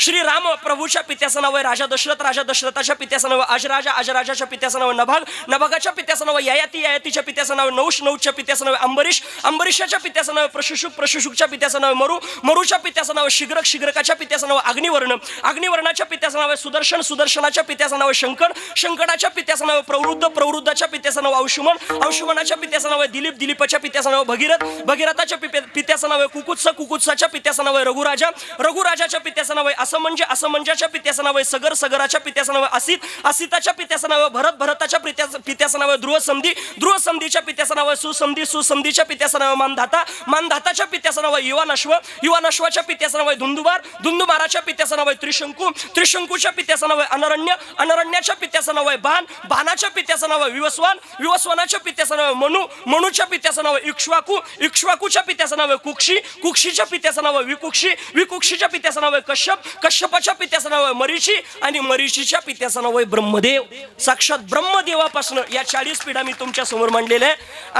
श्री राम प्रभूच्या पित्याचं नाव आहे राजा दशरथ राजा दशरथाच्या पित्याचं नाव अजराजा अजराजाच्या पित्याचं नाव नभाग नभागाच्या पित्याचं नाव ययाती ययातीच्या पित्याचं नाव नौश नौच्या पित्याचं नाव अंबरीश अंबरीशाच्या पित्याचं नाव आहे प्रशुशुक प्रशुशुकच्या पित्याचं नाव आहे मरू मरूच्या पित्याचं नाव शिग्रक शिग्रकाच्या पित्याचं नाव अग्निवर्ण अग्निवर्णाच्या पित्याचं नाव आहे सुदर्शन सुदर्शनाच्या पित्याचं नाव शंकर शंकराच्या पित्याचं नाव प्रवृद्ध प्रवृद्धाच्या पित्याचं नाव अंशुमन अंशुमनाच्या पित्याचं नाव आहे दिलीप दिलीपाच्या पित्याचं नाव भगीरथ भगीरथाच्या पित्याचं नाव आहे कुकुत्स कुकुत्साच्या पित्याचं नाव आहे रघुराजा रघुराजाच्या पित्याचं नाव आहे असं म्हणजे असं म्हणजेच्या पित्याचं नाव आहे सगर सगराच्या पित्याचं नाव आहे असित असिताच्या पित्याचं नाव आहे भरत भरताच्या पित्याचं पित्याचं नाव आहे ध्रुव संधी ध्रुव संधीच्या पित्याचं नाव आहे सुसंधी सुसंधीच्या पित्याचं नाव आहे मानधाता मानधाताच्या पित्याचं नाव आहे युवान अश्वाच्या पित्याचं नाव आहे धुंदुबार धुंदुबाराच्या पित्याचं नाव आहे त्रिशंकू त्रिशंकूच्या पित्याचं नाव आहे अनरण्य अनरण्याच्या पित्याचं नाव आहे भान भानाच्या पित्याचं नाव आहे विवस्वान विवस्वानाच्या पित्याचं नाव आहे मनू मनूच्या पित्याचं नाव आहे इक्ष्वाकू इक्ष्वाकूच्या पित्याचं नाव आहे कुक्षी कुक्षीच्या पित्याचं नाव आहे विकुक्षी विकुक्षीच्या पित्याचं नाव आहे कश्यप कश्यपाच्या पित्याचं नाव आहे मरीची आणि मरीचीच्या पित्याचं नाव आहे ब्रह्मदेव. साक्षात ब्रह्मदेवापासून या चाळीस पिढ्या मी तुमच्यासमोर मांडलेल्या आहे